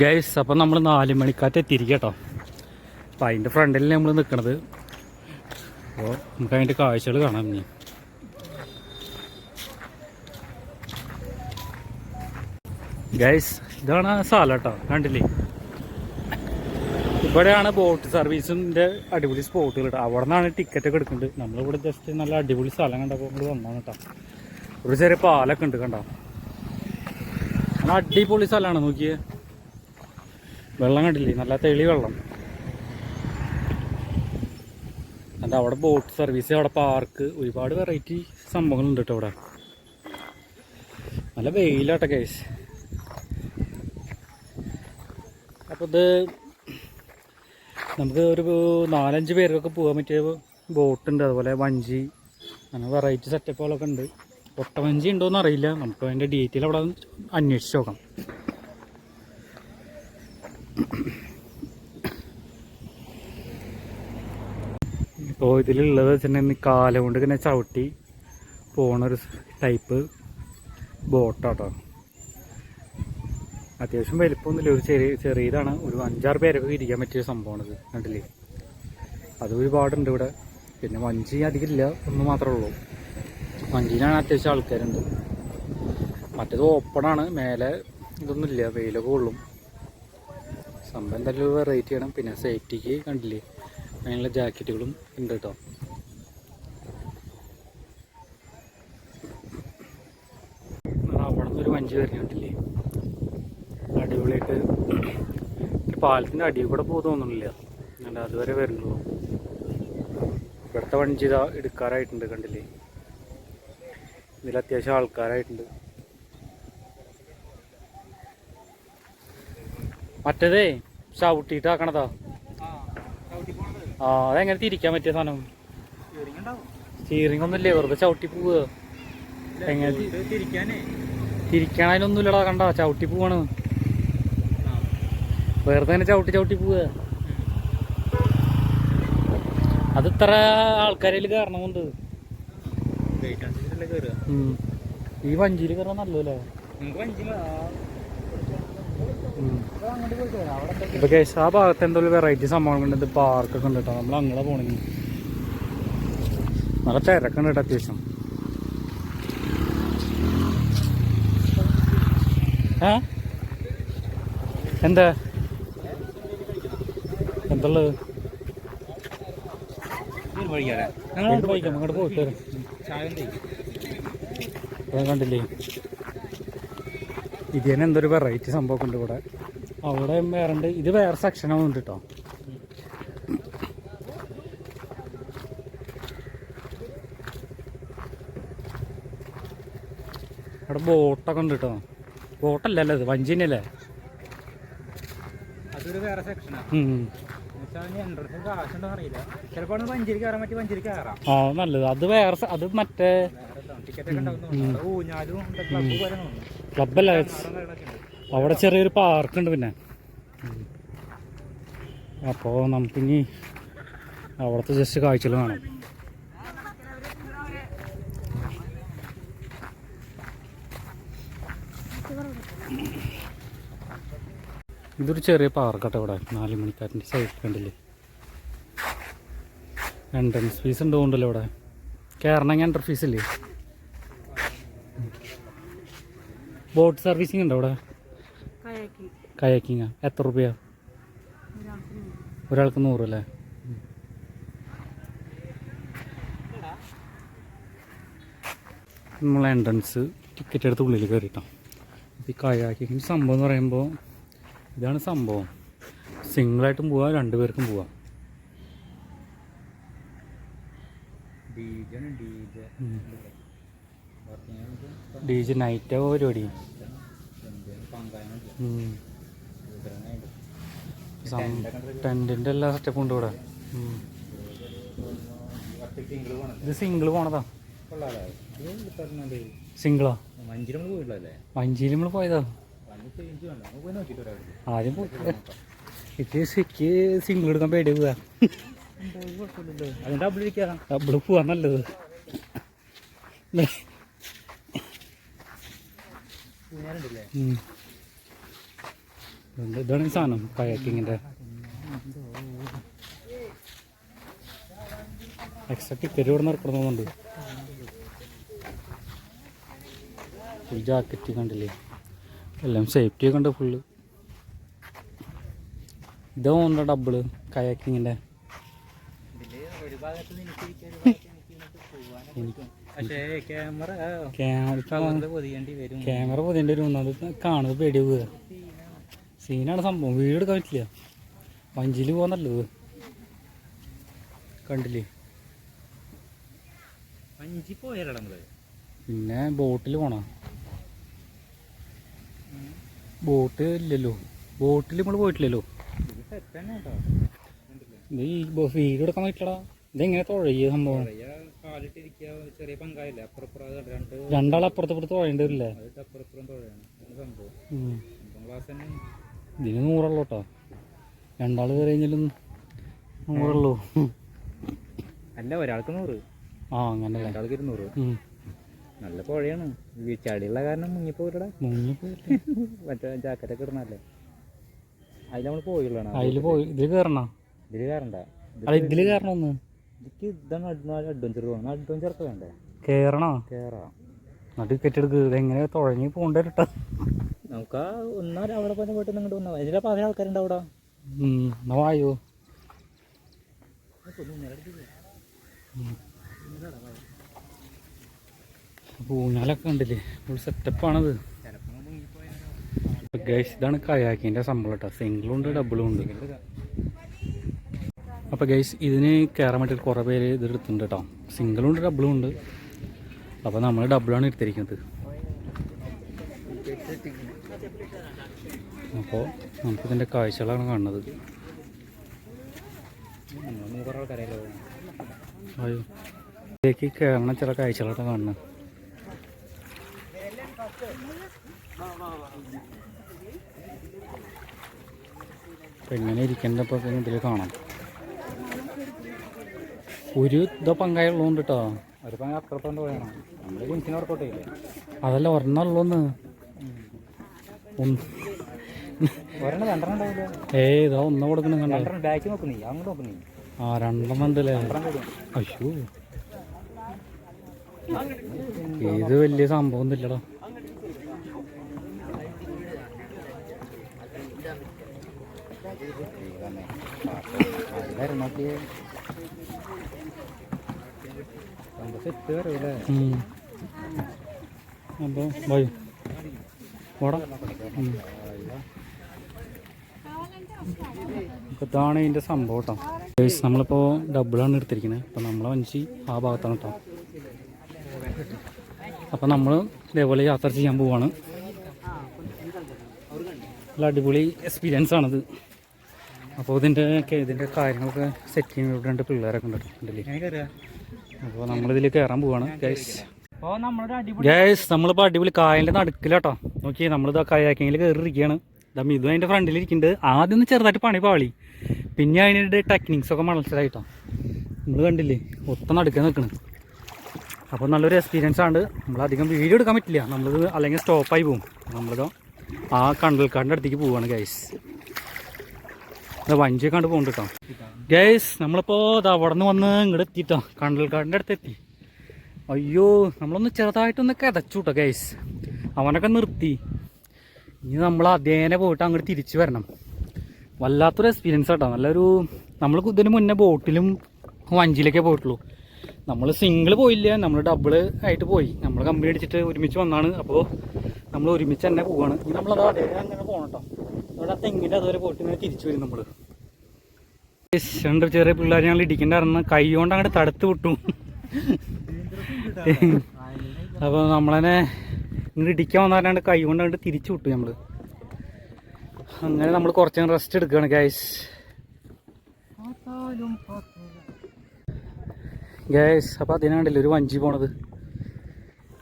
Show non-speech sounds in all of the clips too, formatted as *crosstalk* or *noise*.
Guys അപ്പം നമ്മൾ നാല് മണിക്കാറ്റ് എത്തിയിരിക്കട്ടോ. അപ്പം അതിന്റെ ഫ്രണ്ടിൽ നമ്മൾ നിൽക്കണത് അപ്പോൾ നമുക്ക് അതിന്റെ കാഴ്ചകൾ കാണാം ഇനി. ഗൈസ് ഇതാണ് ആ സ്ഥലം കേട്ടോ കണ്ടില്ലേ? ഇവിടെയാണ് ബോട്ട് സർവീസിന്റെ അടിപൊളി സ്പോട്ടുകൾ കേട്ടോ. അവിടെ നിന്നാണ് ടിക്കറ്റ് ഒക്കെ എടുക്കുന്നത്. നമ്മളിവിടെ ജസ്റ്റ് നല്ല അടിപൊളി സ്ഥലം കണ്ടപ്പോൾ നമ്മൾ വന്നതാണ് കേട്ടോ. ഒരു ചെറിയ പാലൊക്കെ ഉണ്ട് കണ്ടോ? അടിപൊളി സ്ഥലമാണ് നോക്കിയേ. വെള്ളം കണ്ടില്ലേ? നല്ല തെളി വെള്ളം. എന്നിട്ട് അവിടെ ബോട്ട് സർവീസ് അവിടെ പാർക്ക് ഒരുപാട് വെറൈറ്റി സംഭവങ്ങളുണ്ട് കേട്ടോ അവിടെ. നല്ല വെയിലാട്ടെ കേസ് അപ്പോൾ ഇത് നമുക്ക് ഒരു നാലഞ്ച് പേർക്കൊക്കെ പോകാൻ പറ്റിയ ബോട്ടുണ്ട് അതുപോലെ വഞ്ചി അങ്ങനെ വെറൈറ്റി സെറ്റപ്പുകളൊക്കെ ഉണ്ട്. ഒട്ടവഞ്ചി ഉണ്ടോയെന്ന് അറിയില്ല നമുക്ക് അതിന്റെ ഡീറ്റെയിൽ അവിടെ അന്വേഷിച്ച് നോക്കാം. ഇപ്പോൾ ഇതിലുള്ളത് വെച്ചിട്ടുണ്ടെങ്കിൽ കാല കൊണ്ട് ഇങ്ങനെ ചവിട്ടി പോണൊരു ടൈപ്പ് ബോട്ടാട്ടോ. അത്യാവശ്യം വലിപ്പമൊന്നുമില്ല. ഒരു ചെറിയ ചെറിയതാണ്. ഒരു അഞ്ചാറ് പേരൊക്കെ ഇരിക്കാൻ പറ്റിയ സംഭവമാണിത് കണ്ടില്ലേ? അത് ഒരുപാടുണ്ട് ഇവിടെ. പിന്നെ വഞ്ചി അധികം ഇല്ല ഒന്ന് മാത്രമേ ഉള്ളൂ. വഞ്ചിയിലാണ് അത്യാവശ്യം ആൾക്കാരുണ്ട്. മറ്റേത് ഓപ്പണാണ് മേലെ ഇതൊന്നുമില്ല. വെയിലൊക്കെ കൊള്ളും. സംഭവം എന്തായാലും ഒരു വെറൈറ്റിയാണ് പിന്നെ സേഫ്റ്റിക്ക് കണ്ടില്ലേ? അങ്ങനെയുള്ള ജാക്കറ്റുകളും ഉണ്ട് കേട്ടോ അവിടെ ഒരു വഞ്ചി വരുന്നുണ്ടല്ലേ അടിപൊളിയായിട്ട്. പാലത്തിന്റെ അടിയിൽ കൂടെ പോകും തോന്നുന്നില്ല. അല്ല അതുവരെ വരുന്നുള്ളൂ. ഇവിടുത്തെ വഞ്ചി ഇതാ എടുക്കാറായിട്ടുണ്ട് കണ്ടില്ലേ? ഇതിൽ അത്യാവശ്യം ആൾക്കാരായിട്ടുണ്ട്. മറ്റേതേ ചവിട്ടിയിട്ട് ആക്കണതാ. ആ അതെങ്ങനെ തിരിക്കാൻ പറ്റിയ സാധനം? സ്റ്റീറിംഗ് ഒന്നുമില്ലേ? വെറുതെ ചവിട്ടി പോവുക എങ്ങനെ തി- തിരിക്കാനേ. തിരിക്കണതിനൊന്നുമില്ലടാ കണ്ട ചവിട്ടി പോവാണ്. വെറുതെ തന്നെ ചവിട്ടി ചവിട്ടി പോവുക അത് ഇത്ര ആൾക്കാരിൽ ഉം. ഈ വഞ്ചിയിൽ കയറാൻ നല്ലതല്ലേ? ഇപ്പൊ കേസ് ആ ഭാഗത്ത് എന്തോ വെറൈറ്റി സംഭവങ്ങളുണ്ട് ഇത് പാർക്കൊക്കെ ഉണ്ട് കേട്ടോ. നമ്മൾ അങ്ങനെ പോണെങ്കിൽ നല്ല തിരക്കുണ്ട് കേട്ടോ അത്യാവശ്യം. ഏ? എന്താ? എന്തുള്ളത് അങ്ങോട്ട് പോയിക്കാം അങ്ങോട്ട് പോയിട്ട് കണ്ടില്ലേ? ഇത് തന്നെ എന്തൊരു വെറൈറ്റി സംഭവമൊക്കെ ഉണ്ട് ഇവിടെ. അവിടെ വേറെ ഉണ്ട്. ഇത് വേറെ സെക്ഷനാവുന്നുണ്ട് കേട്ടോ അവിടെ ബോട്ടൊക്കെ ഉണ്ട് കേട്ടോ ബോട്ടല്ലല്ലോ ഇത്? വഞ്ചി തന്നെയല്ലേ? അതൊരു വേറെ സെക്ഷനാണ് ആ. നല്ലത്. അത് വേറെ അത് മറ്റേ ക്ലബല്ല ഉണ്ട്. അവിടെ ചെറിയൊരു പാർക്കുണ്ട് പിന്നെ. അപ്പോൾ നമുക്കിനി അവിടുത്തെ ജസ്റ്റ് കാഴ്ചകൾ കാണാം. ഇതൊരു ചെറിയ പാർക്കട്ടെ ഇവിടെ. നാല് മണിക്കാരന്റെ സൈഡ് കണ്ടില്ലേ? എൻട്രൻസ് ഫീസ് ഉണ്ടോണ്ടല്ലോ ഇവിടെ. കയറണമെങ്കിൽ എൻട്രൻ ഫീസ് ഇല്ലേ? ബോട്ട് സർവീസിംഗ് ഉണ്ടോ അവിടെ? കയാക്കി കയാക്കിങ് എത്ര റുപ്യ ഒരാൾക്ക് നൂറ് അല്ലേ? നമ്മൾ എൻട്രൻസ് ടിക്കറ്റ് എടുത്ത് ഉള്ളിൽ കയറിട്ടോ ഈ കയാക്കിങ്ങിന് സംഭവം എന്ന് പറയുമ്പോൾ ഇതാണ് സംഭവം. സിംഗിളായിട്ടും പോവാം രണ്ടുപേർക്കും പോവാം. D DJ D J night പരിപാടി. ടെന്റിന്റെ ടെന്റിന്റെ എല്ലാ സെറ്റപ്പും ഉണ്ട് ഇവിടെ. ഇത് സിംഗിൾ പോണതാ. സിംഗിളാ നമ്മൾ വഞ്ചിയിൽ നമ്മൾ പോയതാ. ആദ്യം ഇത് സിക്ക് സിംഗിൾ എടുക്കാൻ പേടി പോവാ. ഡബിൾ പോവാ നല്ലത്. ഇതാണ് സാധനം കയാക്കിങ്ങിന്റെ. എക്സ്ട്രാ ടിക്കറ്റ് ഇവിടെ നടക്കണമെന്നുണ്ട് ഫുൾ ജാക്കറ്റ് കണ്ടില്ലേ? എല്ലാം സേഫ്റ്റി ഒക്കെ ഉണ്ട് ഫുള്ള് ഇതാ തോന്നുന്നുണ്ടോ ഡബിൾ കയാക്കിങ്ങിന്റെ. ക്യാമറ പൊതിയേണ്ടി വരും. അത് കാണുന്നത് പേടി പോവുക. സീനാണ് സംഭവം. വീട് എടുക്കാൻ പറ്റില്ല. വഞ്ചിയിൽ പോകാൻ കണ്ടില്ലേ? പിന്നെ ബോട്ടിൽ പോണ. ബോട്ട് ഇല്ലല്ലോ. ബോട്ടിൽ നമ്മൾ പോയിട്ടില്ലല്ലോ. ഇത് ഈ വീട് എടുക്കാൻ പറ്റില്ലടാ. ഇതെങ്ങനെ തുഴയ സംഭവം? കാലിട്ടിരിക്കുക ചെറിയ പങ്കായില്ല അപ്പുറപ്പുറം രണ്ട് രണ്ടാൾ അപ്പുറത്തപ്പുറത്ത് തുഴയേണ്ടി വരില്ലേ അപ്പുറപ്പുറം തുഴയാണ് അതാണ് സംഭവം ക്ലാസ് തന്നെ ഇതിന് നൂറുള്ളൂ കേട്ടോ. രണ്ടാൾ കയറി കഴിഞ്ഞാലും നൂറുള്ളൂ. അല്ല ഒരാൾക്ക് നൂറ്. ആ അങ്ങനെ രണ്ടാൾക്ക് ഇരുന്നൂറ്. ഉം. നല്ല പുഴയാണ്. ഈ ചളിയുള്ള കാരണം മുങ്ങി മുങ്ങിപ്പോയില്ലേ. *laughs* മറ്റേ ജാക്കറ്റൊക്കെ ഇടണല്ലേ അതിൽ നമ്മൾ പോയുള്ളതാണ്. അതിൽ പോയി. ഇതിൽ കയറണ? ഇതിൽ കയറണ്ട. അല്ല ഇതിൽ കയറണമൊന്ന് ഇതിക്ക് ഇതാണ് അഡ്വഞ്ചർ തോന്നുന്നത് അഡ്വഞ്ചർ ഒക്കെ വേണ്ടേ കയറണോ കേറാം. എന്നിട്ട് ടിക്കറ്റ് എടുക്കുക ഇതെങ്ങനെ തുഴഞ്ഞ് പോകണ്ടേ കേട്ടോ നമുക്ക് ആ ഒന്നാ അവിടെ പോയി പോയിട്ട് ഇങ്ങോട്ട് വന്നാൽ ഇതിലെ പല ആൾക്കാരുണ്ട് അവിടെ. എന്നാ വായോ. ഊഞ്ഞാലൊക്കെ ഉണ്ടല്ലേ ഫുൾ സെറ്റപ്പാണത് ഗൈസ് ഇതാണ് കയാക്കിന്റെ സംഭവം കേട്ടോ സിംഗിളും ഉണ്ട് ഡബിളും ഉണ്ട്. അപ്പോൾ ഗൈസ് ഇതിന് കയറാൻ വേണ്ടി കുറേ പേര് ഇത് എടുത്തിട്ടുണ്ട് കേട്ടോ സിംഗിളും ഉണ്ട് ഡബിളും ഉണ്ട്. അപ്പോൾ നമ്മൾ ഡബിളാണ് എടുത്തിരിക്കുന്നത്. അപ്പോൾ നമുക്കിതിന്റെ കാഴ്ചകളാണ് കാണുന്നത്. അയ്യോ. ഇതിലേക്ക് കയറണ ചില കാഴ്ചകളൊക്കെ കാണുന്നത്. എങ്ങനെ ഇരിക്കേണ്ടപ്പോൾ ഇതിൽ കാണാം. ഒരു ഇതോ പങ്കായുള്ളതുകൊണ്ട് കേട്ടോ ഒരു പങ്ക അപ്പുറത്തോണ്ട് പോയാണോ നമ്മൾ കുഞ്ഞിനെ ചെയ്യില്ലേ? അതല്ല ഒരെണ്ണുള്ളൂന്ന് ഒരെണ്ണം രണ്ടെണ്ണം ഉണ്ടാവില്ല. ഏയ് ഇതാ ഒന്ന് കൊടുക്കണം കണ്ടോ? ബാക്കി നോക്കുന്നേ അങ്ങോട്ട് നോക്കുന്നേ ആ രണ്ടെണ്ണം ഉണ്ടല്ലേ അയ്യോ. ഇത് വലിയ സംഭവം ഒന്നുമില്ലടാ ഉം. അപ്പോൾ വഴി പോടാ. അപ്പോൾ ഇതാണ് ഇതിന്റെ സംഭവം കേട്ടോ നമ്മളിപ്പോൾ ഡബിളാണ് എടുത്തിരിക്കുന്നത് അപ്പോൾ നമ്മളെ വഞ്ചി ആ ഭാഗത്താണ് കേട്ടോ അപ്പോൾ നമ്മൾ ഇതേപോലെ യാത്ര ചെയ്യാൻ പോവാണ്. നല്ല അടിപൊളി എക്സ്പീരിയൻസ് ആണത്. അപ്പോൾ ഇതിന്റെ ഇതിന്റെ കാര്യങ്ങളൊക്കെ സെറ്റ് ചെയ്യുന്ന ഇവിടെ രണ്ട് പിള്ളേരൊക്കെ ഉണ്ട് കയറുക അപ്പോൾ നമ്മളിതിൽ കയറാൻ പോവാണ് ഗൈസ് ഗൈസ് നമ്മളിപ്പോൾ അടിപൊളി കായലിന്റെ നടുക്കിലാട്ടോ. നോക്കി നമ്മളിത് കയാക്കിങ്ങിൽ കയറിയിരിക്കുകയാണ് ഇതാ മിതു അതിന്റെ ഫ്രണ്ടിൽ ഇരിക്കുന്നുണ്ട് ആദ്യം ഒന്ന് ചെറുതായിട്ട് പണി പാളി. പിന്നെ അതിന്റെ ടെക്നിക്സ് ഒക്കെ മനസ്സിലായിട്ടോ നമ്മൾ കണ്ടില്ലേ ഒത്ത നടുക്കാൻ നിൽക്കണം. അപ്പോൾ നല്ലൊരു എക്സ്പീരിയൻസ് ആണ്. നമ്മളധികം വീഡിയോ എടുക്കാൻ പറ്റില്ല. നമ്മളിത് അല്ലെങ്കിൽ സ്റ്റോപ്പായി പോകും നമ്മളിതോ ആ കണ്ടൽക്കാടിന്റെ അടുത്തേക്ക് പോവുകയാണ് ഗൈസ് വഞ്ചിയൊക്കെ കണ്ട് പോകുന്നുണ്ട് കേട്ടോ ഗൈസ് നമ്മളിപ്പോൾ ഇതാ അവിടെ നിന്ന് വന്ന് ഇങ്ങോട്ട് എത്തിട്ടോ. കണ്ടൽക്കാടിന്റെ അടുത്ത് എത്തി അയ്യോ നമ്മളൊന്ന് ചെറുതായിട്ടൊന്ന് കിതച്ചുട്ടോ ഗൈസ് അവനൊക്കെ നിർത്തി. ഇനി നമ്മൾ അതേനെ പോയിട്ട് അങ്ങോട്ട് തിരിച്ചു വരണം. വല്ലാത്തൊരു എക്സ്പീരിയൻസ് കേട്ടോ നല്ലൊരു നമ്മൾ ഇതിന് മുന്നേ ബോട്ടിലും വഞ്ചിയിലൊക്കെ പോയിട്ടുള്ളൂ. നമ്മൾ സിംഗിൾ പോയില്ല നമ്മൾ ഡബിൾ ആയിട്ട് പോയി. നമ്മൾ കമ്പനി അടിച്ചിട്ട് ഒരുമിച്ച് വന്നാണ്. അപ്പോൾ നമ്മൾ ഒരുമിച്ച് തന്നെ പോവാണ്. ഇനി നമ്മളത് അതേ അങ്ങനെ പോകണം കേട്ടോ അവിടെ തെങ്ങിന്റെ അതുവരെ പോയിട്ട് ഇങ്ങനെ തിരിച്ചു വരും നമ്മൾ രണ്ട് ചെറിയ പിള്ളേർ ഞങ്ങൾ ഇടിക്കണ്ടായിരുന്നു കൈ കൊണ്ട് അങ്ങോട്ട് തടുത്ത് വിട്ടു. അപ്പോൾ നമ്മളതിനെ ഇങ്ങോട്ട് ഇടിക്കാൻ വന്നാലാണ്ട് കൈ കൊണ്ട് അങ്ങോട്ട് തിരിച്ചു വിട്ടു നമ്മൾ അങ്ങനെ നമ്മൾ കുറച്ച് നേരം റെസ്റ്റ് എടുക്കുകയാണ് ഗൈസ് ഗൈസ് അപ്പോൾ അതിനെ കണ്ടില്ലേ ഒരു വഞ്ചി പോണത്.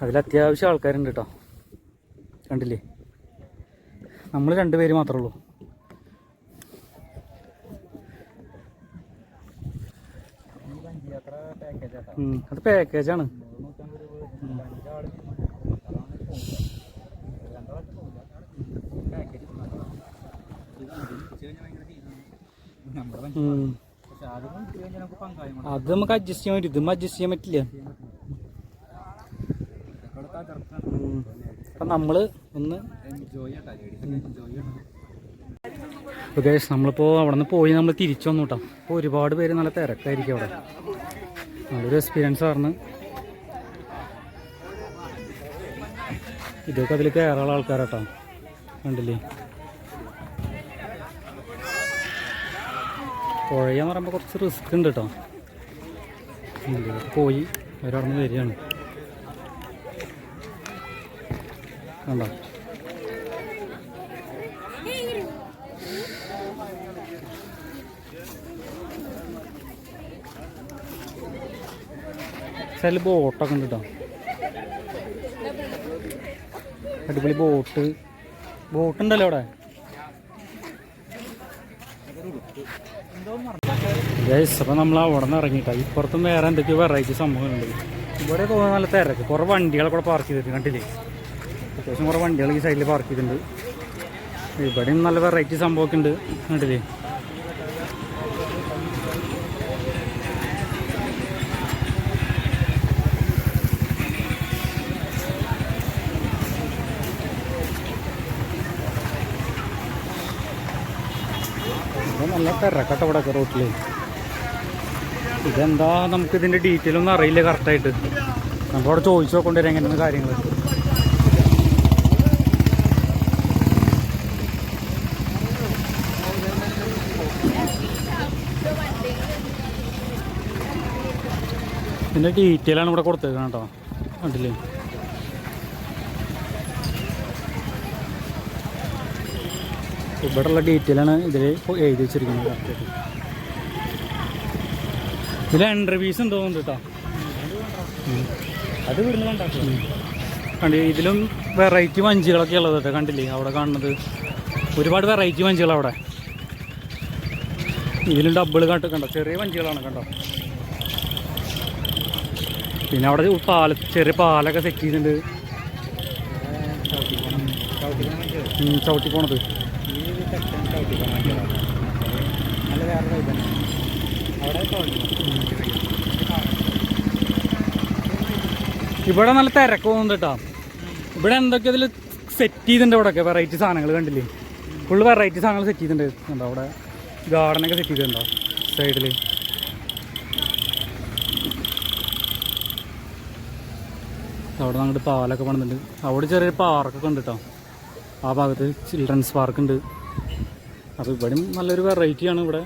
അതിൽ അത്യാവശ്യം ആൾക്കാരുണ്ട് കേട്ടോ കണ്ടില്ലേ? നമ്മൾ രണ്ടുപേര് മാത്രമേ ഉള്ളൂ യാത്ര പാക്കേജ് ആട്ടോ ഉം, അത് പാക്കേജാണ് അത് നമുക്ക് അഡ്ജസ്റ്റ് ചെയ്യാൻ പറ്റും. ഇതും അഡ്ജസ്റ്റ് ചെയ്യാൻ പറ്റില്ല. അപ്പൊ നമ്മൾ ഒന്ന് ഗേഷ് നമ്മളിപ്പോൾ അവിടെ നിന്ന് പോയി നമ്മൾ തിരിച്ചു വന്നു കേട്ടോ അപ്പോൾ ഒരുപാട് പേര് നല്ല തിരക്കായിരിക്കും അവിടെ. നല്ലൊരു എക്സ്പീരിയൻസ് ആയിരുന്നു ഇതൊക്കെ അതിൽ കയറാനുള്ള ആൾക്കാരാട്ടോ. കണ്ടില്ലേ? പുഴയെന്ന് പറയുമ്പോൾ കുറച്ച് റിസ്ക് ഉണ്ട് കേട്ടോ പോയി അവരവിടെ നിന്ന് വരികയാണ്. കണ്ടോ? ചില ബോട്ടൊക്കെ ഉണ്ട് കേട്ടോ അടിപൊളി ബോട്ട്. ബോട്ട് ഉണ്ടല്ലോ അവിടെ. ഗൈസ് അപ്പം നമ്മൾ അവിടെ നിന്ന് ഇറങ്ങിയിട്ടാ. ഇപ്പുറത്തും വേറെ എന്തൊക്കെയോ വെറൈറ്റി സംഭവങ്ങളുണ്ട്. ഇവിടെ തോന്നുന്ന നല്ല തിരക്ക്. കുറേ വണ്ടികളെ കൂടെ പാർക്ക് ചെയ്തിട്ടുണ്ട് കണ്ടില്ലേ? അത്യാവശ്യം കുറേ വണ്ടികൾ ഈ സൈഡിൽ പാർക്ക് ചെയ്തിട്ടുണ്ട്. ഇവിടെയും നല്ല വെറൈറ്റി സംഭവമൊക്കെ ഉണ്ട് കണ്ടില്ലേ? ഇത് നല്ല തിരക്കട്ട ഇവിടെ റോട്ടിൽ ഇതെന്താ നമുക്ക് ഇതിന്റെ ഡീറ്റെയിൽ ഒന്നും അറിയില്ല കറക്റ്റായിട്ട് നമുക്ക് അവിടെ ചോദിച്ചു നോക്കൊണ്ടുവരാം എങ്ങനെയാണ് കാര്യങ്ങൾ ഇതിന്റെ ഡീറ്റെയിൽ ആണ് ഇവിടെ കൊടുത്തേക്കുന്നത് കേട്ടോ. കണ്ടില്ലേ? ഇവിടെയുള്ള ഡീറ്റെയിലാണ് ഇതിൽ എഴുതി വെച്ചിരിക്കുന്നത് കറക്റ്റായിട്ട് ഇതിൽ എൻട്രി ഫീസ് എന്തോ കേട്ടോ. അത് കണ്ടി ഇതിലും വെറൈറ്റി വഞ്ചികളൊക്കെ ഉള്ളത് കേട്ടോ കണ്ടില്ലേ? അവിടെ കാണുന്നത് ഒരുപാട് വെറൈറ്റി വഞ്ചികൾ അവിടെ. ഇതിലും ഡബിൾ കണ്ട് കണ്ടോ? ചെറിയ വഞ്ചികളാണ് കണ്ടോ? പിന്നെ അവിടെ പാല ചെറിയ പാലൊക്കെ സെറ്റ് ചെയ്തിട്ടുണ്ട്. ചവിട്ടി പോണത്. നല്ല വേറെ വൈബാണ് അവിടെ ഇവിടെ നല്ല തിരക്ക് പോകുന്നുണ്ട് കേട്ടോ ഇവിടെ എന്തൊക്കെ ഇതിൽ സെറ്റ് ചെയ്തിട്ടുണ്ട് ഇവിടെയൊക്കെ വെറൈറ്റി സാധനങ്ങൾ കണ്ടില്ലേ? ഫുള്ള് വെറൈറ്റി സാധനങ്ങൾ സെറ്റ് ചെയ്തിട്ടുണ്ട്. കണ്ടോ? അവിടെ ഗാർഡനൊക്കെ സെറ്റ് ചെയ്തിട്ടുണ്ടോ? സൈഡിൽ അവിടെ അങ്ങോട്ട് പാലൊക്കെ പണിതുണ്ട് അവിടെ ചെറിയൊരു പാർക്കൊക്കെ ഉണ്ട് കേട്ടോ ആ ഭാഗത്ത് ചിൽഡ്രൻസ് പാർക്ക് ഉണ്ട്. അപ്പോൾ ഇവിടെയും നല്ലൊരു വെറൈറ്റിയാണ് ഇവിടെ.